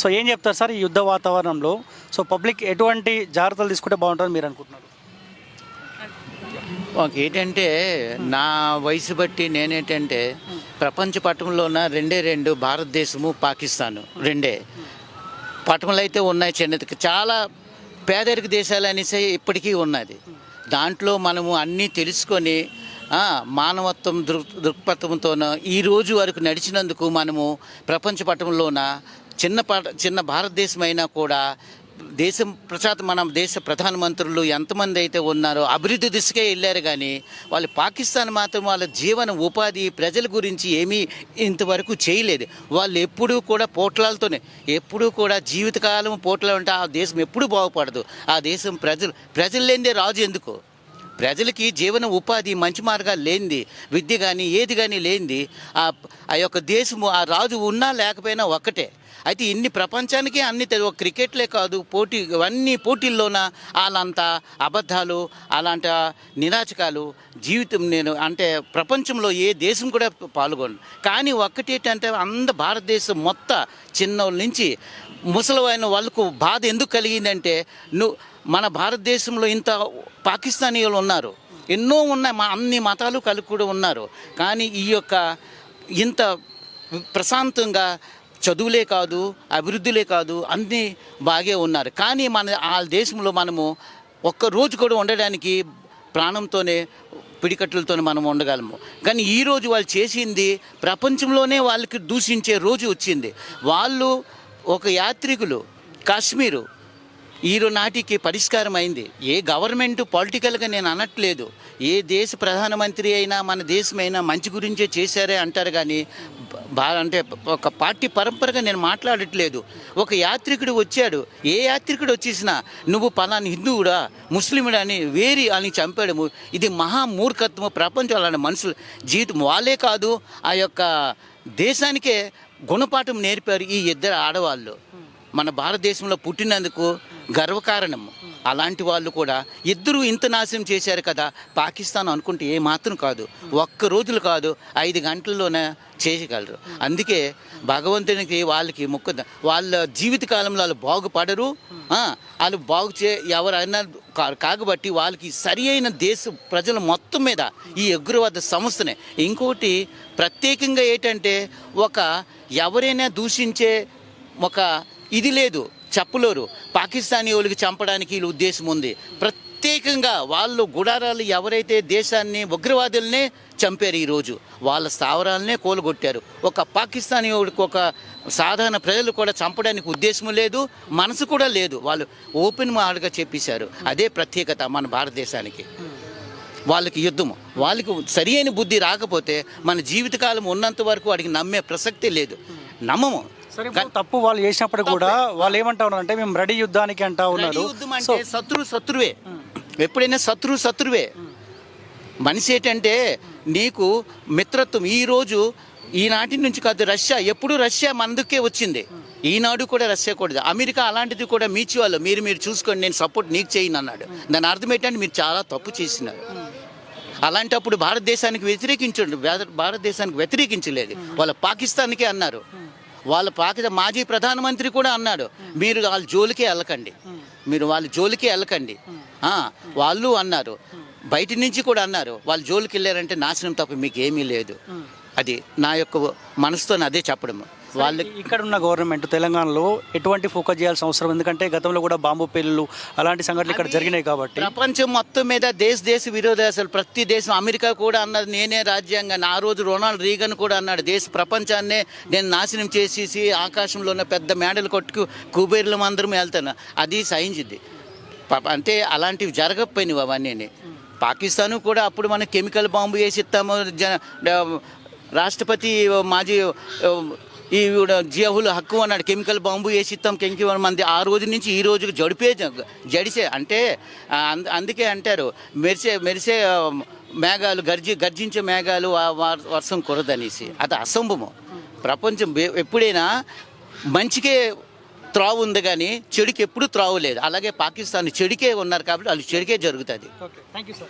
So ఏం చెప్తారు sir ఈ యుద్ధ వాతావరణంలో? సో పబ్లిక్ ఎటువంటి జాగ్రత్తలు తీసుకుంటే బాగుంటుంది మీరు అనుకుంటున్నారు? ఏంటంటే నా వయసు బట్టి నేనేంటంటే ప్రపంచ పటంలో ఉన్న రెండే రెండు భారతదేశము పాకిస్తాను రెండే. పటములు అయితే ఉన్నాయి చిన్నది చాలా పేదరిక దేశాలు అనేసి ఇప్పటికీ ఉన్నది. దాంట్లో మనము అన్నీ తెలుసుకొని మానవత్వం దృక్ దృక్పథంతోన ఈ రోజు వరకు నడిచినందుకు మనము ప్రపంచ పటంలోన చిన్న పట చిన్న భారతదేశం అయినా కూడా దేశం ప్రసాద్ మన దేశ ప్రధానమంత్రులు ఎంతమంది అయితే ఉన్నారో అభివృద్ధి దిశకే వెళ్ళారు కానీ వాళ్ళు పాకిస్తాన్ మాత్రం వాళ్ళ జీవన ఉపాధి ప్రజల గురించి ఏమీ ఇంతవరకు చేయలేదు. వాళ్ళు ఎప్పుడూ కూడా పోట్లాలతోనే ఎప్పుడూ కూడా జీవితకాలం పోట్ల ఉంటే ఆ దేశం ఎప్పుడూ బాగుపడదు. ఆ దేశం ప్రజలు ప్రజలు లేనిదే రాజు ఎందుకు? ప్రజలకి జీవన ఉపాధి మంచి మార్గాలు లేనిది విద్య కానీ ఏది కానీ లేనిది ఆ ఆ యొక్క దేశము ఆ రాజు ఉన్నా లేకపోయినా ఒక్కటే. అయితే ఇన్ని ప్రపంచానికి అన్ని ఒక క్రికెట్లే కాదు పోటీ అన్ని పోటీల్లోన అలాంత అబద్ధాలు అలాంటి నిరాచకాలు జీవితం నేను అంటే ప్రపంచంలో ఏ దేశం కూడా పాల్గొను కానీ ఒక్కటి ఏంటంటే అంద భారతదేశం మొత్తం చిన్నోళ్ళ నుంచి ముసలివైన వాళ్ళకు బాధ ఎందుకు కలిగిందంటే నువ్వు మన భారతదేశంలో ఇంత పాకిస్తానీయులు ఉన్నారు. ఎన్నో ఉన్నాయి మా అన్ని మతాలు కలిపి కూడా ఉన్నారు. కానీ ఈ యొక్క ఇంత ప్రశాంతంగా చదువులే కాదు అభివృద్ధిలే కాదు అన్నీ బాగే ఉన్నారు. కానీ మన ఆ దేశంలో మనము ఒక్క రోజు కూడా ఉండడానికి ప్రాణంతోనే పిడికట్లతోనే మనం ఉండగలము. కానీ ఈ రోజు వాళ్ళు చేసింది ప్రపంచంలోనే వాళ్ళకి దూషించే రోజు వచ్చింది. వాళ్ళు ఒక యాత్రికులు కాశ్మీరు నాటికి పరిష్కారం అయింది ఏ గవర్నమెంట్ పొలిటికల్గా నేను అనట్లేదు. ఏ దేశ ప్రధానమంత్రి అయినా మన దేశమైనా మంచి గురించే చేశారే అంటారు కానీ బా అంటే ఒక పార్టీ పరంపరగా నేను మాట్లాడట్లేదు. ఒక యాత్రికుడు వచ్చాడు. ఏ యాత్రికుడు వచ్చేసినా నువ్వు పలాని హిందువుడా ముస్లిముడా అని వేరి అని చంపాడము ఇది మహా మూర్ఖత్వము ప్రపంచం అలాంటి మనుషులు జీవితం వాళ్ళే కాదు ఆ యొక్క దేశానికే గుణపాఠం నేర్పారు ఈ ఇద్దరు ఆడవాళ్ళు. మన భారతదేశంలో పుట్టినందుకు గర్వకారణము. అలాంటి వాళ్ళు కూడా ఇద్దరు ఇంత నాశనం చేశారు కదా పాకిస్తాన్ అనుకుంటే ఏ మాత్రం కాదు ఒక్క రోజులు కాదు ఐదు గంటల్లోనే చేయగలరు అందుకే భగవంతునికి వాళ్ళకి మొక్క వాళ్ళ జీవితకాలంలో వాళ్ళు బాగుపడరు. వాళ్ళు బాగు చే ఎవరైనా కా- కాకబట్టి వాళ్ళకి సరి అయిన దేశ ప్రజల మొత్తం మీద ఈ ఉగ్రవాద సంస్థనే. ఇంకోటి ప్రత్యేకంగా ఏంటంటే ఒక ఎవరైనా దూషించే ఒక ఇది లేదు. చెప్పలేరు. పాకిస్తానీ వాళ్ళకి చంపడానికి వీళ్ళ ఉద్దేశం ఉంది. ప్రత్యేకంగా వాళ్ళు గుడారాలు ఎవరైతే దేశాన్ని ఉగ్రవాదులనే చంపారు ఈరోజు వాళ్ళ స్థావరాలనే కోలుగొట్టారు. ఒక పాకిస్తానీ వాడికి ఒక సాధారణ ప్రజలు కూడా చంపడానికి ఉద్దేశం లేదు మనసు కూడా లేదు. వాళ్ళు ఓపెన్ మాటగా చెప్పేశారు. అదే ప్రత్యేకత మన భారతదేశానికి. వాళ్ళకి యుద్ధము. వాళ్ళకి సరి అయిన బుద్ధి రాకపోతే మన జీవితకాలం ఉన్నంత వరకు వాడికి నమ్మే ప్రసక్తి లేదు. నమ్మము. సరే ఇప్పుడు తప్పు వాళ్ళు చేసినప్పుడు కూడా వాళ్ళు ఏమంటా ఉన్నారు అంటే మేము రెడీ యుద్ధానికి అంటా ఉన్నారు రెడీ యుద్ధం అంటే శత్రు శత్రువే. ఎప్పుడైనా శత్రు శత్రువే. మనిషి ఏంటంటే నీకు మిత్రత్వం. ఈరోజు ఈనాటి నుంచి కాదు రష్యా ఎప్పుడు రష్యా మనదుకే వచ్చింది. ఈనాడు కూడా రష్యా కూడా అమెరికా అలాంటిది కూడా మీచి వాళ్ళు మీరు మీరు చూసుకోండి నేను సపోర్ట్ నీకు చేయను అన్నాడు. దాని అర్థం ఏంటంటే మీరు చాలా తప్పు చేసినారు. అలాంటప్పుడు భారతదేశానికి వ్యతిరేకించండి. భారత- భారతదేశానికి వ్యతిరేకించలేదు. వాళ్ళ పాకిస్తాన్కే అన్నారు. వాళ్ళ పాకిత మాజీ ప్రధానమంత్రి కూడా అన్నాడు మీరు వాళ్ళ జోలికే వెళ్ళకండి మీరు వాళ్ళ జోలికి వెళ్ళకండి వాళ్ళు అన్నారు. బయట నుంచి కూడా అన్నారు వాళ్ళ జోలికి వెళ్ళారంటే నాశనం తప్ప మీకు ఏమీ లేదు. అది నా యొక్క మనసుతో అదే చెప్పడము. వాళ్ళ ఇక్కడ ఉన్న గవర్నమెంట్ తెలంగాణలో ఎటువంటి ఫోకస్ చేయాల్సిన అవసరం? ఎందుకంటే గతంలో కూడా బాంబు పేలులు అలాంటి సంఘటనలు ఇక్కడ జరిగినాయి కాబట్టి. ప్రపంచం మొత్తం మీద దేశ దేశ విరోధాలు ప్రతి దేశం అమెరికా కూడా అన్నది నేనే రాజ్యాంగాన్ని. ఆ రోజు రొనాల్డ్ రీగన్ కూడా అన్నాడు దేశ ప్రపంచాన్నే నేను నాశనం చేసేసి ఆకాశంలో ఉన్న పెద్ద మేడలు కొట్టుకు కుబేర్లం అందరం వెళ్తాను. అది సహించింది అంటే అలాంటివి జరగకపోయినవి అవన్నీ పాకిస్తాన్ కూడా అప్పుడు మనం కెమికల్ బాంబు వేసి ఇస్తాము. జ రాష్ట్రపతి మాజీ ఈ జియాహుల్ హక్కు అన్నాడు. కెమికల్ బాంబు వేసిస్తాం కెమికల్ మంది ఆ రోజు నుంచి ఈ రోజుకి జడిపే జడిసే. అంటే అంద- అందుకే అంటారు మెరిసే మెరిసే మేఘాలు గర్జి గర్జించే మేఘాలు ఆ వర్షం కురదనేసి. అది అసంభవం. ప్రపంచం ఎప్పుడైనా మంచికే త్రావు ఉంది కానీ చెడుకి ఎప్పుడు త్రావు లేదు. అలాగే పాకిస్తాన్ చెడుకే ఉన్నారు కాబట్టి వాళ్ళు చెడుకే జరుగుతుంది. Thank you sir.